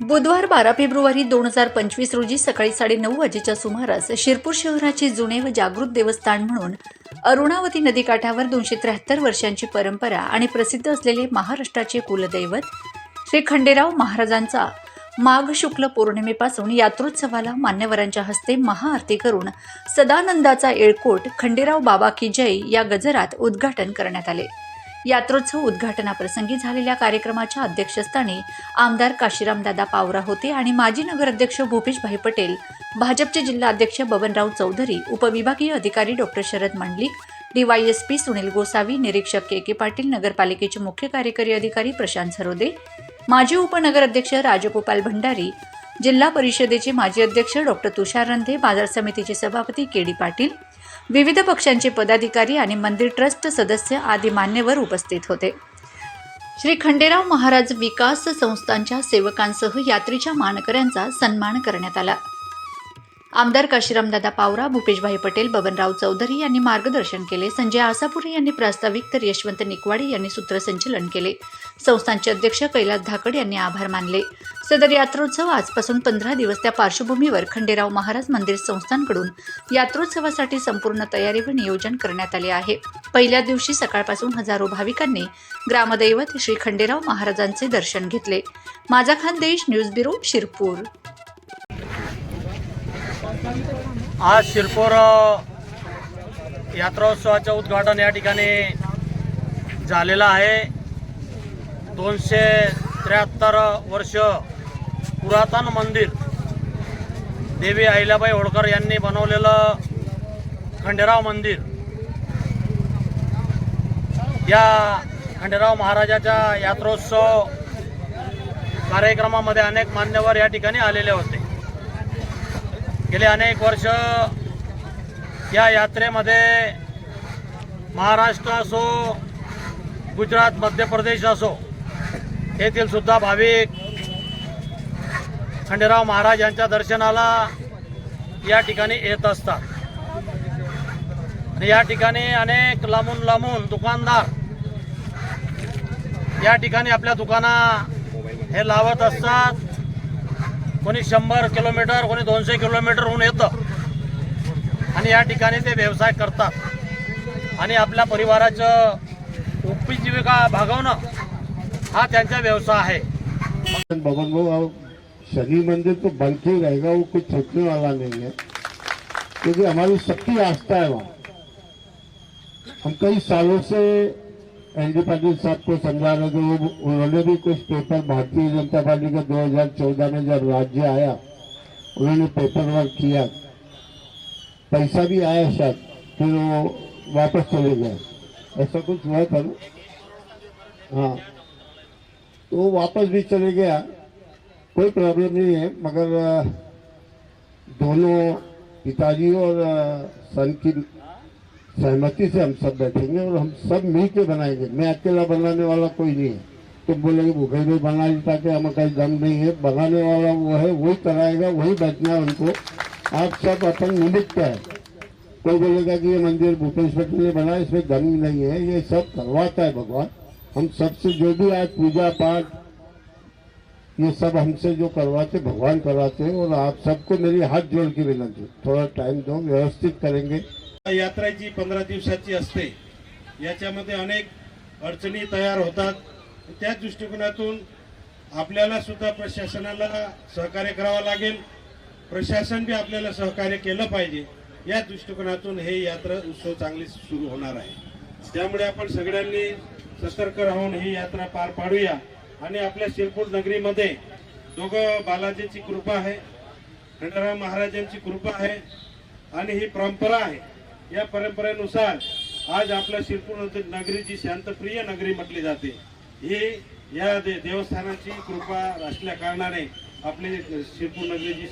बुधवार बारा फेब्रुवारी दोन हजार पंचवीस रोजी सकाळी साडेनऊ वाजेच्या सुमारास शिरपूर शहराचे जुने व जागृत देवस्थान म्हणून अरुणावती नदीकाठावर दोनशे त्र्याहत्तर वर्षांची परंपरा आणि प्रसिद्ध असलेले महाराष्ट्राचे कुलदैवत श्री खंडेराव महाराजांचा माघ शुक्ल पौर्णिमेपासून यात्रोत्सवाला मान्यवरांच्या हस्ते महाआरती करून सदानंदाचा येळकोट खंडेराव बाबा की जय या गजरात उद्घाटन करण्यात आले. यात्रोत्सव उद्घाटनाप्रसंगी झालेल्या कार्यक्रमाच्या अध्यक्षस्थानी आमदार काशीरामदादा पावरा होते आणि माजी नगराध्यक्ष भूपेशभाई पटेल भाजपचे जिल्हाध्यक्ष बबनराव चौधरी उपविभागीय अधिकारी डॉक्टर शरद मंडलिक डीवायएसपी सुनील गोसावी निरीक्षक के के पाटील नगरपालिकेचे मुख्य कार्यकारी अधिकारी प्रशांत सरोदे माजी उपनगराध्यक्ष राजगोपाल भंडारी जिल्हा परिषदेचे माजी अध्यक्ष डॉक्टर तुषार रंधे बाजार समितीचे सभापती के डी पाटील विविध पक्षांचे पदाधिकारी आणि मंदिर ट्रस्ट सदस्य आदी मान्यवर उपस्थित होते. श्री खंडेराव महाराज विकास संस्थांच्या सेवकांसह यात्रेच्या मानकऱ्यांचा सन्मान करण्यात आला. आमदार काशीरामदादा पावरा भूपेशभाई पटेल बबनराव चौधरी यांनी मार्गदर्शन केले. संजय आसापुरे यांनी प्रास्ताविक तर यशवंत निकवाडे यांनी सूत्रसंचलन केले. संस्थांचे अध्यक्ष कैलास धाकड यांनी आभार मानले. सदर यात्रोत्सव आजपासून पंधरा दिवस त्या पार्श्वभूमीवर खंडेराव महाराज मंदिर संस्थांकडून यात्रोत्सवासाठी संपूर्ण तयारी व नियोजन करण्यात आले आहे. पहिल्या दिवशी सकाळपासून हजारो भाविकांनी ग्रामदैवत श्री खंडेराव महाराजांचे दर्शन घेतले. माझा खानदेश न्यूज ब्युरो शिरपूर. आज शिरपूर यात्रोत्सवाचं उद्घाटन या ठिकाणी झालेलं आहे. दोनशे त्र्याहत्तर वर्ष पुरातन मंदिर देवी अहिल्याबाई होळकर यांनी बनवलेलं खंडेराव मंदिर. या खंडेराव महाराजाच्या यात्रोत्सव कार्यक्रमामध्ये अनेक मान्यवर या ठिकाणी आलेले होते. गेले अनेक वर्ष या यात्रेमध्ये महाराष्ट्र असो गुजरात मध्य प्रदेश असो येथील सुद्धा भाविक खंडेराव महाराज यांच्या दर्शनाला या ठिकाणी येत असतात. आणि या ठिकाणी अनेक लांबून लांबून दुकानदार या ठिकाणी आपल्या दुकाना हे लावत असतात. कोणी शंभर किलोमीटर कोणी दोनशे किलोमीटरहून येतं. आणि या ठिकाणी ते व्यवसाय करतात. आणि आपल्या परिवाराचं उपजीविका भागवणं हा व्यवसाय भवन वो अब शनि मंदिर तो बन के ही रहेगा वो कुछ छूटने वाला नहीं है. क्योंकि हमारी सबकी आस्था है वहाँ. हम कई सालों से एनडी पाटिल साहब को समझा रहे थे वो उन्होंने भी कुछ पेपर भारतीय जनता पार्टी का 2014 में जब राज्य आया, उन्होंने पेपर वर्क किया। पैसा भी आया शायद, फिर वो वापस चले गए। ऐसा कुछ हुआ था हाँ। वो वापस भी चले गया। कोई प्रॉब्लम नहीं है, मगर दोनों पिताजी और सन की सहमति से हम सब बैठेंगे और हम सब मिल के बनाएँगे। मैं अकेला बनाने वाला कोई नहीं है। तो बोलेंगे, भूखे में बना देता कि हमें कहीं दम नहीं है। बनाने वाला वो है, वही कराएगा वही बैठना है उनको। आप सब अपन निमित्त है। कोई बोलेगा कि ये मंदिर भूपेश ने बनाया, इसमें दम नहीं है, ये सब करवाता है भगवान। हम सबसे जो भी आज पूजा पाठ ये सब हमसे जो करवाते भगवान करवाते हैं और आप सबको मेरी हाथ जोड़ के विनंती थोड़ा टाइम दो व्यवस्थित करेंगे। यात्रा जी पंधरा दिवसाची असते. याच्यामध्ये अनेक अडचणी तयार होतात. त्याच दृष्टिकोनातून आपल्याला सुद्धा प्रशासनाला सहकार्य करावं लागेल. प्रशासन बी आपल्याला सहकार्य केलं पाहिजे. या दृष्टिकोनातून हे यात्रा उत्सव चांगली सुरू होणार आहे. त्यामुळे आपण सगळ्यांनी सतर्क राहून ही यात्रा पार पाडूया. आणि आपल्या शिरपूर नगरीमध्ये दोघं बालाजीची कृपा आहे खंडराव महाराजांची कृपा आहे आणि ही परंपरा आहे. या परंपरेनुसार आज आपल्या शिरपूर नगरी जी शांतप्रिय नगरी म्हटली जाते. ही या दे- देवस्थानाची कृपा असल्या कारणाने आपली शिरपूर नगरी जी